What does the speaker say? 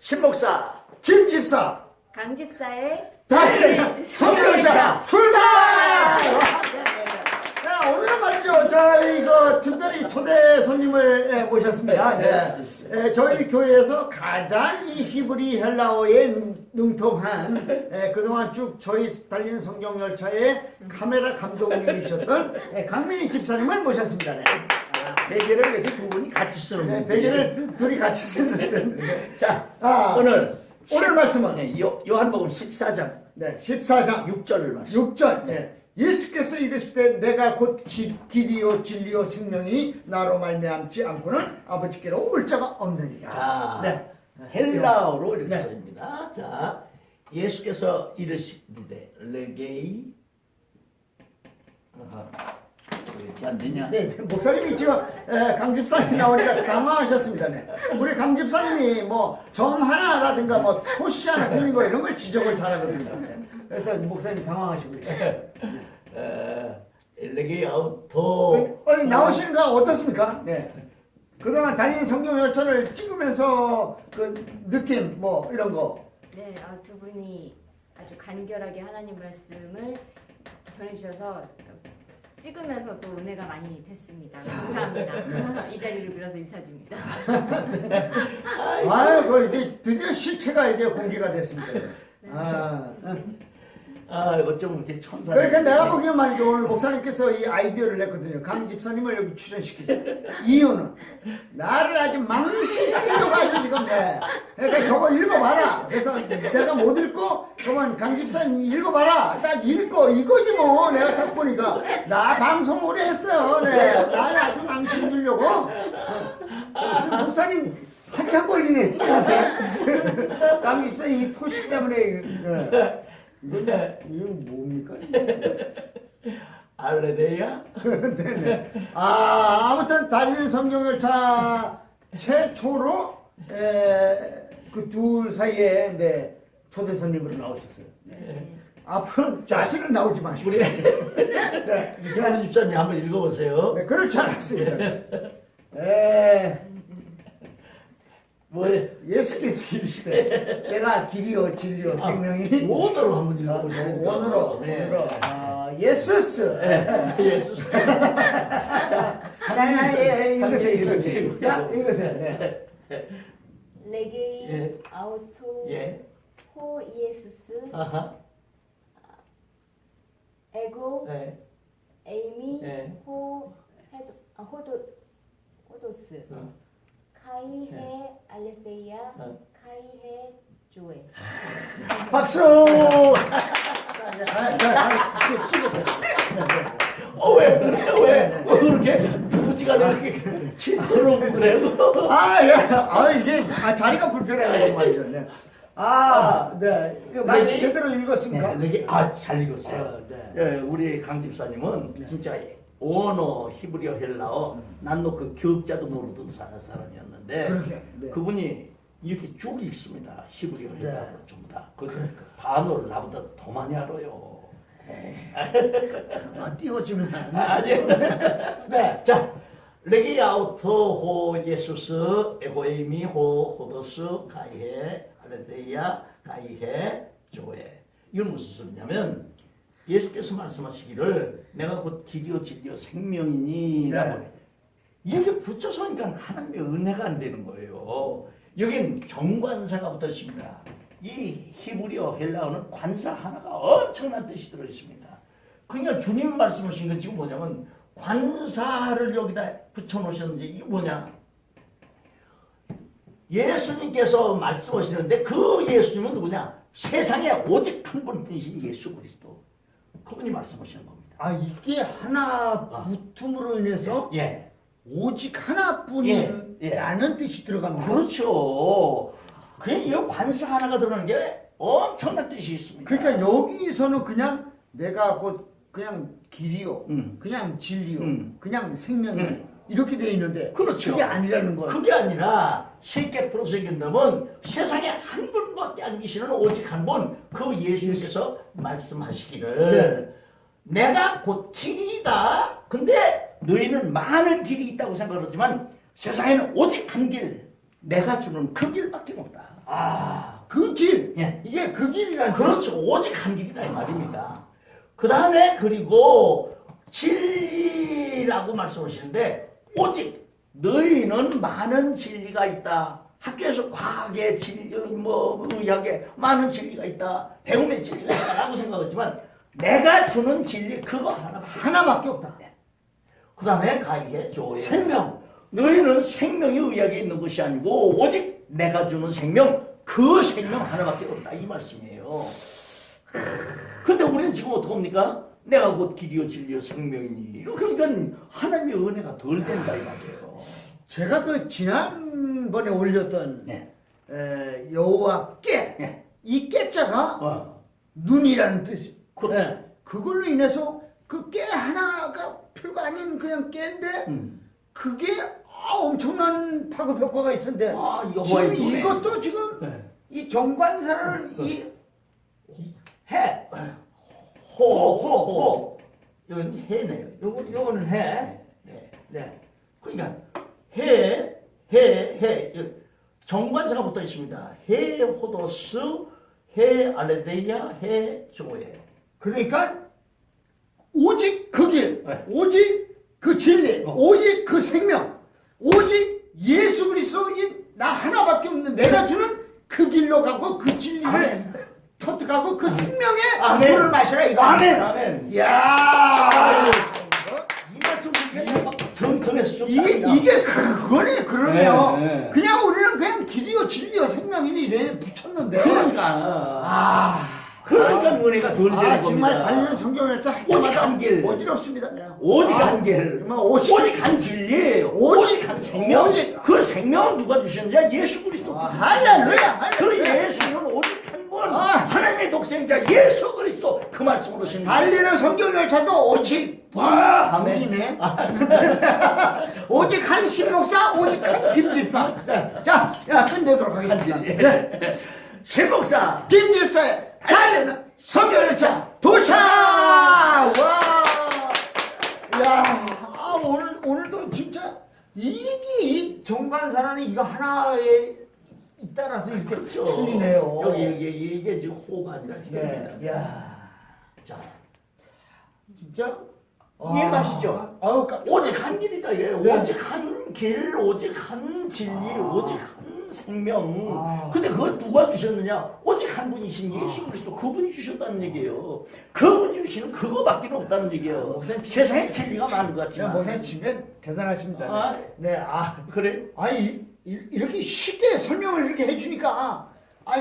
신목사 김집사 강집사의 다이어리 성경자 출발! 네, 오늘은 말이죠. 저희 그 특별히 초대 손님을 예, 모셨습니다. 네. 예, 저희 교회에서 가장 이 히브리 헬라어에 능- 능통한 예, 그동안 쭉 저희 달리는 성경 열차의 카메라 감독님이셨던 예, 강민희 집사님을 모셨습니다. 네. 베개를 이렇게 두 분이 같이 쓰는 네, 분들이. 베개를 두- 둘이 같이 쓰는 자 아, 오늘 오늘 말씀은 네, 요, 요한복음 14장 네, 14장 6절 말씀 6절 네. 예수께서 이르시되 내가 곧 지- 길이요 진리요 생명이니 나로 말미암지 않고는 아버지께로 올 자가 없느니라. 자 네. 헬라어로 이렇게 네. 써입니다 자 예수께서 이르시되 레게이 아하 왜 이렇게 안 되냐 네, 목사님이 지금 에, 강 집사님 나오니까 당황하셨습니다. 네. 우리 강 집사님이 뭐 점 하나라든가 뭐 토시 하나 틀린 거 이런 걸 지적을 잘하거든요. 네. 그래서 목사님 당황하시고 계세요. 에, 레게이 아우토 오늘 나오시는 거 어떻습니까? 네. 그동안 다니는 성경 열차를 찍으면서 그 느낌 뭐 이런 거 네, 아, 두 분이 아주 간결하게 하나님 말씀을 전해주셔서 찍으면서 또 은혜가 많이 됐습니다. 감사합니다. 이 자리를 빌어서 인사드립니다. 아유, 그 이제 드디어 실체가 이제 공개가 됐습니다. 아, 응. 아 어쩜 이렇게 천사 그러니까 내가 보기엔 말이죠. 오늘 목사님께서 이 아이디어를 냈거든요. 강 집사님을 여기 출연시키자. 이유는 나를 아주 망신시키려고 아주 지금 내. 그러니까 저거 읽어봐라. 그래서 내가 못 읽고 그러면 강 집사님 읽어봐라. 딱 읽고 이거지 뭐. 내가 딱 보니까 나 방송 오래 했어요. 네. 나를 아주 망신 주려고. 어. 지금 목사님 한참 걸리네. 강 집사님 이 토시 때문에. 네. 이건 이건 뭡니까? 알레데야 네네. 아 아무튼 달리는 성경열차 최초로 그 둘 사이에 네, 초대 손님으로 나오셨어요. 네. 앞으로는 자신은 나오지 마시고. 우리 네. 이하는 집사님 한번 읽어보세요 네, 그렇지 않았습니다. 에, 뭐 예수께서 이르시되 내가 길이요 진리요 생명이니 원어로 한번 아, 읽어보세요 원으로 네. 원으로 아, 예수스 네, 예수 자, 자, 예, 예, 읽으세요, 읽으세요. 야, 읽으세요. 네. 레게이 예. 아우토 예호 이에수스 아하 에고 네. 에이미 예. 호 헤도 아, 호도 호도스 어. 카이헤 알레세이아 어. 카이헤 조에 박수 자, 자, 자, 찍으세요. 네, 네. 어왜왜 왜 그렇게 이렇게 침투로 그래 아, 예. 아, 이게 아, 자리가 불편해가지고 말이죠. 네. 아, 네. 이거 많이 네. 제대로 읽었습니까? 네, 이게 아잘 읽었어요. 아, 네. 예, 우리 강 집사님은 진짜 원어 히브리어 헬라어 난너 그 교육자도 모르던 사- 사람이었는데 네. 그분이 이렇게 쭉 읽습니다. 히브리어 헬라어 네. 전부 다. 그 단어를 나보다 더 많이 알아요. 아, 띄워주면. 안 돼. 아니. 네. 자, 레기아우토 호 예수스 에고에미 호 호도스 가이헤 할레데이아 가이헤 조에 이건 무슨 소리냐면 예수께서 말씀하시기를 내가 곧 길이요 진리요 생명이니라고 네. 이렇게 붙여서 하니까 하나님의 은혜가 안 되는 거예요. 여긴 정관사가 붙어 있습니다. 이 히브리어 헬라어는 관사 하나가 엄청난 뜻이 들어 있습니다. 그러니까 주님 말씀하신 건 지금 뭐냐면 관사를 여기다 붙여 놓으셨는데 이게 뭐냐? 예수님께서 말씀하시는데 그 예수님은 누구냐? 세상에 오직 한 분이신 예수 그리스도. 그분이 말씀하시는 겁니다. 아, 이게 하나 붙음으로 인해서 예. 오직 예, 예. 하나뿐이라는 뜻이 들어갑니다. 그렇죠. 그냥 이 관사 하나가 들어가는 게 엄청난 뜻이 있습니다. 그러니까 여기서는 그냥 내가 곧 그냥 길이요, 음. 그냥 진리요, 음. 그냥 생명이요. 음. 이렇게 돼 있는데 그렇죠. 그게 아니라는 거예요. 그게 아니라 쉽게 풀어서 얘기한다면 세상에 한 분밖에 안 계시는 오직 한 분 그 예수님께서 말씀하시기를 네. 내가 곧 길이다 근데 너희는 많은 길이 있다고 생각하지만 세상에는 오직 한 길 내가 주는 그 길밖에 없다 아, 그 길. 예. 이게 그 길이라는 그렇죠 오직 한 길이다 이 말입니다 그 다음에 그리고 진리라고 말씀하시는데 오직 너희는 많은 진리가 있다. 학교에서 과학의 진리, 뭐 의학의 많은 진리가 있다. 배움의 진리가 있다라고 생각하지만 내가 주는 진리 그거 하나밖에. 하나밖에 없다. 그 다음에 가이의 조예. 생명. 너희는 생명이 의학에 있는 것이 아니고 오직 내가 주는 생명 그 생명 하나밖에 없다 이 말씀이에요. 근데 우리는 지금 어떡합니까? 내가 곧 길이요 진리요 생명이니 그러니까 하나님의 은혜가 덜 된다 이 말이에요. 제가 그 지난번에 올렸던 네. 에, 여호와 깨. 네. 이 깨자가 어. 눈이라는 뜻이. 그렇죠. 예, 그걸로 인해서 그 깨 하나가 별거 아닌 그냥 깨인데 음. 그게 아, 엄청난 파급 효과가 있었는데 아, 지금 여호와의 눈에. 이것도 지금 네. 이 정관사를 이 해. 호호호 이건 해네요. 요거 요거는 해. 네. 네. 그러니까 해, 해, 해. 정관사가 붙어 있습니다. 해 호도스, 해 알레데이아, 해 조에. 그러니까 오직 그 길, 네. 오직 그 진리, 어. 오직 그 생명, 오직 예수 그리스도인 나 하나밖에 없는 내가 주는 그 길로 가고 그 진리를. 터득하고 그 생명의 아멘. 물을 마시라 이거. 아멘, 아멘. 야 이 말씀 보니까 정통해서 좀 이게. 이게 그거네 그러네요. 네, 네. 그냥 우리는 그냥 길이요 진리요 생명이니 이래 붙였는데. 그러니까. 아. 그러니까 은혜가 덜 되는 아 정말 겁니다. 반년 성경을 할 오직 때마다 한 길. 어지럽습니다. 그냥. 오직 아, 한 길, 정말 오직, 오직 한 진리, 오직 한 생명. 오직. 그 생명은 누가 주셨느냐? 예수 그리스도. 아, 할렐루야, 그 할렐루야. 예 자 예수 그리스도 그 말씀으로 신 달리는 성경 열차도 오직 와 아멘. 둘이네. 오직 한 신목사, 오직 한 김집사. 네. 자, 야 끝내도록 하겠습니다. 네. 신목사 김집사의 달리는 성경 열차 도착! 와! 야, 아, 오늘 오늘도 진짜 이게 이 정관사라는 이거 하나에 따라서 이렇게 그렇죠. 틀리네요. 여기 여기 이게 지금 호가 아니라 네. 야, 자, 진짜 이해가시죠? 아, 아우, 깜짝 오직 한 길이다 이게 네. 오직 한 길, 오직 한 진리, 아. 오직 한 생명. 아. 근데 그걸 누가 주셨느냐? 오직 한 분이신 예수 그리스도 그분이 주셨다는 얘기예요. 그분이 주시는 그거밖에 없다는 얘기예요. 아, 목사님. 세상에 진리가 많은 것 야, 같지만. 목사님 진짜 대단하십니다. 아. 네, 아, 그래? 아이 이- 이렇게 쉽게 설명을 이렇게 해주니까, 아,